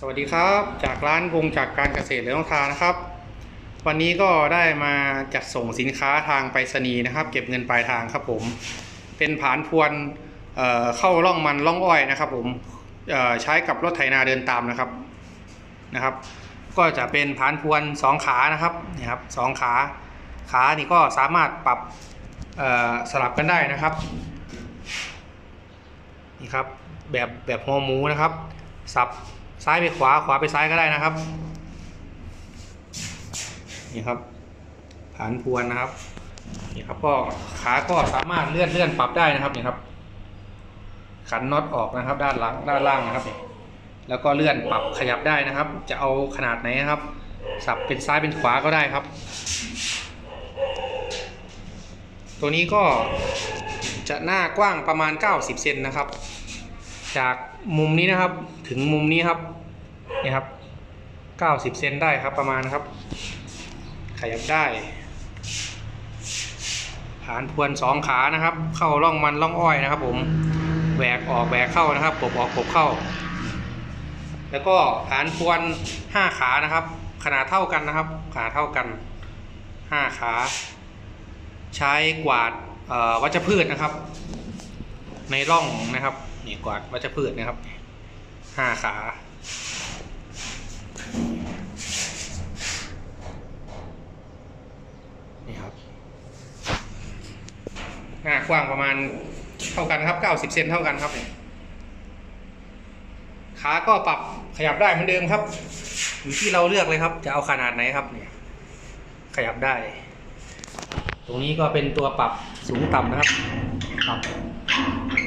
สวัสดีครับ จากร้านวงจากการเกษตรเหลืองทานะครับ วันนี้ก็ได้มาจัดส่งสินค้าทางไปรษณีย์นะครับ เก็บเงินปลายทางครับผม เป็นผานพวนเเข้าร่องมันร่องอ้อยนะครับ ผมใช้กับรถไถนาเดินตามนะครับนะครับ ก็จะเป็นผานพวนสองขานะครับนี่ครับสองขาขานี่ก็สามารถปรับสลับกันได้นะครับนี่ครับแบบแบบหัวหมูนะครับ สับ ซ้ายไปขวาขวาไปซ้ายก็ได้นะครับ นี่ครับฐานพวนนะครับ นี่ครับก็ขาก็สามารถเลื่อนเลื่อนปรับได้นะครับนี่ครับ ขันน็อตออกนะครับ ด้านหลังด้านล่างนะครับนี่แล้วก็เลื่อนปรับขยับได้นะครับ จะเอาขนาดไหนนะครับ สับเป็นซ้ายเป็นขวาก็ได้ครับ ตัวนี้ก็จะหน้ากว้างประมาณ 90 เซนนะครับ จากมุมนี้นะครับถึงมุมนี้ครับนี่ครับ90เซนได้ครับประมาณนะครับ ขยับได้ฐานพวนสองขานะครับ เข้าร่องมันร่องอ้อยนะครับ ผมแหวกออกแหวกเข้านะครับกบออกกบเข้า แล้วก็ฐานพวนห้าขานะครับ ขนาดเท่ากันนะครับ ขนาดเท่ากันห้าขา ใช้กวาดวัชพืชนะครับ ในร่องนะครับ นี่กวาดวัชพืชนะครับห้าขานี่ครับหน้ากว้างประมาณเท่ากันครับ90เซนเท่ากันครับเนี่ยขาก็ปรับขยับได้เหมือนเดิมครับอยู่ที่เราเลือกเลยครับ จะเอาขนาดไหนครับเนี่ย ขยับได้ ตรงนี้ก็เป็นตัวปรับสูงต่ำนะครับปรับ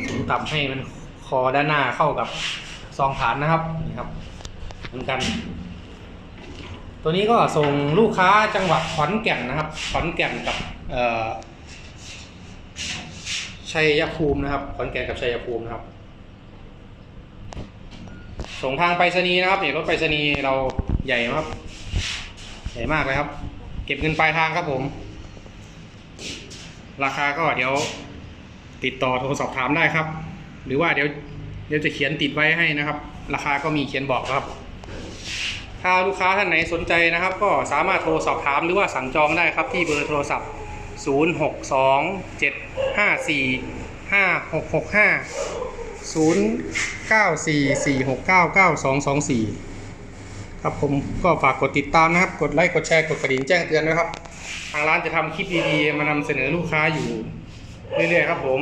สูงต่ำให้มัน คอด้านหน้าเข้ากับซองฐานนะครับนี่ครับเหมือนกัน ตัวนี้ก็ส่งลูกค้าจังหวัดขอนแก่นนะครับขอนแก่นกับชัยภูมินะครับขอนแก่นกับชัยภูมินะครับ ส่งทางไปรษณีย์นะครับเนี่ยรถไปรษณีย์เราใหญ่ครับ ใหญ่มากเลยครับ เก็บเงินปลายทางครับผม ราคาก็เดี๋ยวติดต่อโทรสอบถามได้ครับ หรือว่าเดี๋ยวเดี๋ยวจะเขียนติดไว้ให้นะครับ ราคาก็มีเขียนบอกครับ ถ้าลูกค้าท่านไหนสนใจนะครับ ก็สามารถโทรสอบถามหรือว่าสั่งจองได้ครับที่เบอร์โทรศัพท์ 0 6 2 7 5 4 5 6 6 5 0 9 4 4 6 9 9 2 2 4ครับผมก็ฝากกดติดตามนะครับ กดไลค์ กดแชร์ กดกระดิ่งแจ้งเตือนนะครับ ทางร้านจะทำคลิปดีๆ มานำเสนอลูกค้าอยู่เรื่อยๆครับผม